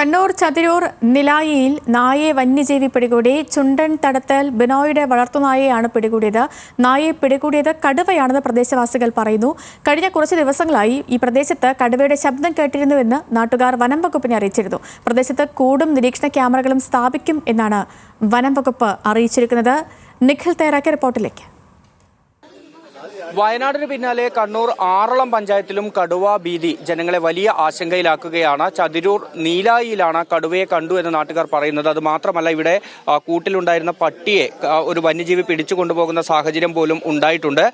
കണ്ണൂർ ചതിരൂർ നിലായിയിൽ നായയെ വന്യജീവി പിടികൂടി ചുണ്ടൻ തടത്തൽ ബിനോയുടെ വളർത്തുനായയാണ് പിടികൂടിയത്. നായയെ പിടികൂടിയത് കടുവയാണെന്ന് പ്രദേശവാസികൾ പറയുന്നു. കഴിഞ്ഞ കുറച്ച് ദിവസങ്ങളായി ഈ പ്രദേശത്ത് കടുവയുടെ ശബ്ദം കേട്ടിരുന്നുവെന്ന് നാട്ടുകാർ വനം വകുപ്പിനെ അറിയിച്ചിരുന്നു. പ്രദേശത്ത് കൂടും നിരീക്ഷണ ക്യാമറകളും സ്ഥാപിക്കും എന്നാണ് വനം വകുപ്പ് അറിയിച്ചിരിക്കുന്നത്. നിഖിൽ തയ്യാറാക്കിയ റിപ്പോർട്ടിലേക്ക്. വയനാടിന് പിന്നാലെ കണ്ണൂർ ആറളം പഞ്ചായത്തിലും കടുവ ഭീതി ജനങ്ങളെ വലിയ ആശങ്കയിലാക്കുകയാണ്. ചതിരൂർ നീലായിയിലാണ് കടുവയെ കണ്ടു എന്ന് നാട്ടുകാർ പറയുന്നത്. അത് മാത്രമല്ല ഇവിടെ കൂട്ടിലുണ്ടായിരുന്ന പട്ടിയെ ഒരു വന്യജീവി പിടിച്ചു കൊണ്ടുപോകുന്ന സാഹചര്യം പോലും ഉണ്ടായിട്ടുണ്ട്.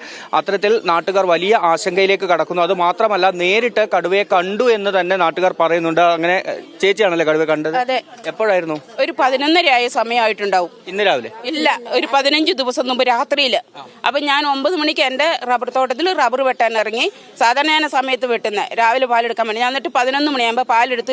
അത്തരത്തിൽ നാട്ടുകാർ വലിയ ആശങ്കയിലേക്ക് കടക്കുന്നു. അത് മാത്രമല്ല നേരിട്ട് കടുവയെ കണ്ടു എന്ന് തന്നെ നാട്ടുകാർ പറയുന്നുണ്ട്. അങ്ങനെ ചേച്ചിയാണല്ലേ കടുവ കണ്ടത്? എപ്പോഴായിരുന്നു? ഒരു പതിനൊന്നരയായ സമയമായിട്ടുണ്ടാവും. ഇന്ന് രാവിലെ? ഇല്ല ഒരു പതിനഞ്ച് ദിവസം മുമ്പ് രാത്രിയിൽ അപ്പൊ ഞാൻ ഒമ്പത് മണിക്ക് എന്റെ റബ്ബർ തോട്ടത്തിൽ റബ്ബർ വെട്ടാൻ ഇറങ്ങി. സാധാരണ സമയത്ത് വെട്ടുന്നത് രാവിലെ പാലെടുക്കാൻ വേണ്ടി. ഞാൻ എന്നിട്ട് പതിനൊന്ന് മണിയാകുമ്പോൾ പാലെടുത്ത്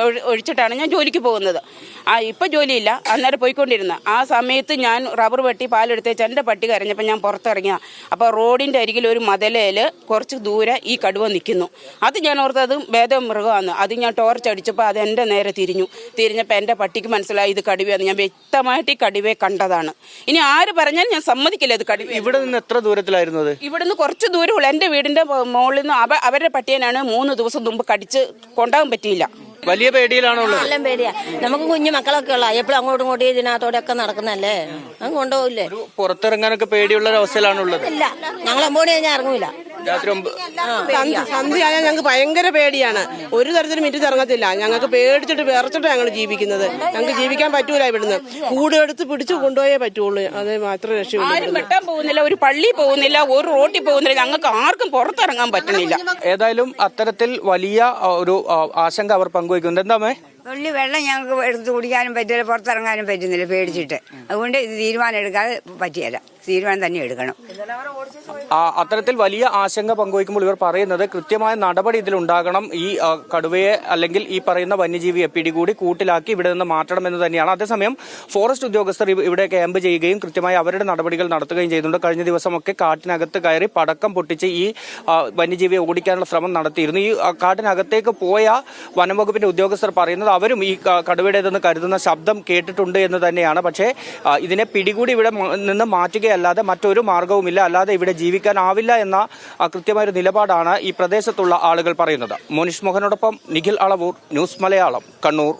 ഒഴി- ഒഴിച്ചിട്ടാണ് ഞാൻ ജോലിക്ക് പോകുന്നത്. ആ ഇപ്പം ജോലിയില്ല. അന്നേരം പോയിക്കൊണ്ടിരുന്ന. ആ സമയത്ത് ഞാൻ റബ്ബർ വെട്ടി പാലെടുത്തേച്ച് എന്റെ പട്ടി കരഞ്ഞപ്പോൾ ഞാൻ പുറത്തിറങ്ങിയ. അപ്പോൾ റോഡിന്റെ അരികിൽ ഒരു മതലയിൽ കുറച്ച് ദൂരെ ഈ കടുവ നിൽക്കുന്നു അത് ഞാൻ ഓർത്തത് ഭേദം മൃഗമാണ് അത് ഞാൻ ടോർച്ച് അടിച്ചപ്പോൾ അത് എന്റെ നേരെ തിരിഞ്ഞു. തിരിഞ്ഞപ്പോൾ എന്റെ പട്ടിക്ക് മനസ്സിലായി ഇത് കടുവയാണ് ഞാൻ വ്യക്തമായിട്ട് ഈ കടുവയെ കണ്ടതാണ്. ഇനി ആര് പറഞ്ഞാൽ ഞാൻ സമ്മതിക്കില്ല ഇത് കടുവ ഇവിടെ നിന്ന് എത്ര ദൂരത്തിലായിരുന്നു അത്? ഇവിടുന്ന് കുറച്ച് ദൂരമുള്ള. എന്റെ വീടിന്റെ മുകളിൽ നിന്ന് അവ അവരുടെ പട്ടിയനാണ് മൂന്ന് ദിവസം മുമ്പ് കടിച്ച് കൊണ്ടാകാൻ പറ്റിയില്ല. വലിയ പേടിയിലാണോ ഉള്ളത്? എല്ലാം പേടിയാ. നമുക്ക് കുഞ്ഞു മക്കളൊക്കെ ഉള്ള എപ്പോഴും അങ്ങോട്ടും ഇങ്ങോട്ടും ഇതിനകത്തോടെ ഒക്കെ നടക്കുന്നല്ലേ അങ്ങ് കൊണ്ടുപോകില്ലേ പുറത്തിറങ്ങാനൊക്കെ പേടിയുള്ള ഒരു അവസ്ഥയിലാണുള്ളത് ഇല്ല. ഞങ്ങൾ അമ്പോടി കഴിഞ്ഞാൽ ഇറങ്ങൂല. രാത്രി ആയാൽ സന്ധ്യയായാൽ ഞങ്ങൾക്ക് ഭയങ്കര പേടിയാണ്. ഒരു തരത്തിലും മിറ്റി ഇറങ്ങത്തില്ല. ഞങ്ങൾക്ക് പേടിച്ചിട്ട് വിറച്ചിട്ട് ഞങ്ങൾ ജീവിക്കുന്നത്. ഞങ്ങൾക്ക് ജീവിക്കാൻ പറ്റൂല ഇവിടുന്ന്. കൂടെടുത്ത് പിടിച്ചു കൊണ്ടുപോയേ പറ്റുള്ളൂ. അത് മാത്രം രക്ഷയുള്ളൂ ആരും വെട്ടാൻ പോകുന്നില്ല ഒരു പള്ളി പോകുന്നില്ല ഒരു റോട്ടിൽ പോകുന്നില്ല. ഞങ്ങൾക്ക് ആർക്കും പുറത്തിറങ്ങാൻ പറ്റുന്നില്ല. ഏതായാലും അത്തരത്തിൽ വലിയ ഒരു ആശങ്ക അവർ പങ്കുവയ്ക്കുന്നുണ്ട്. എന്താ ഉള്ളി തുള്ളി വെള്ളം ഞങ്ങൾക്ക് എടുത്ത് കുടിക്കാനും പറ്റില്ല പുറത്തിറങ്ങാനും പറ്റുന്നില്ല പേടിച്ചിട്ട്. അതുകൊണ്ട് ഇത് തീരുമാനം എടുക്കാതെ പറ്റിയല്ല. തീരുമാനം തന്നെ എടുക്കണം. അത്തരത്തിൽ വലിയ ആശങ്ക പങ്കുവയ്ക്കുമ്പോൾ ഇവർ പറയുന്നത് കൃത്യമായ നടപടി ഇതിലുണ്ടാകണം. ഈ കടുവയെ അല്ലെങ്കിൽ ഈ പറയുന്ന വന്യജീവിയെ പിടികൂടി കൂട്ടിലാക്കി ഇവിടെ നിന്ന് മാറ്റണം എന്ന് തന്നെയാണ്. അതേസമയം ഫോറസ്റ്റ് ഉദ്യോഗസ്ഥർ ഇവിടെ ക്യാമ്പ് ചെയ്യുകയും കൃത്യമായി അവരുടെ നടപടികൾ നടത്തുകയും ചെയ്യുന്നുണ്ട്. കഴിഞ്ഞ ദിവസമൊക്കെ കാട്ടിനകത്ത് കയറി പടക്കം പൊട്ടിച്ച് ഈ വന്യജീവിയെ ഓടിക്കാനുള്ള ശ്രമം നടത്തിയിരുന്നു. ഈ കാട്ടിനകത്തേക്ക് പോയ വനംവകുപ്പിന്റെ ഉദ്യോഗസ്ഥർ പറയുന്നത് അവരും ഈ കടുവയുടേതെന്ന് കരുതുന്ന ശബ്ദം കേട്ടിട്ടുണ്ട് എന്ന് തന്നെയാണ്. പക്ഷേ ഇതിനെ പിടികൂടി ഇവിടെ നിന്ന് നിന്ന് മാറ്റുകയല്ലാതെ മറ്റൊരു മാർഗവുമില്ല. അല്ലാതെ ഇവിടെ ജീവിക്കാനാവില്ല എന്ന കൃത്യമായൊരു നിലപാടാണ് ഈ പ്രദേശത്തുള്ള ആളുകൾ പറയുന്നത്. മോനിഷ് മോഹനോടൊപ്പം നിഖിൽ അളവൂർ ന്യൂസ് മലയാളം കണ്ണൂർ.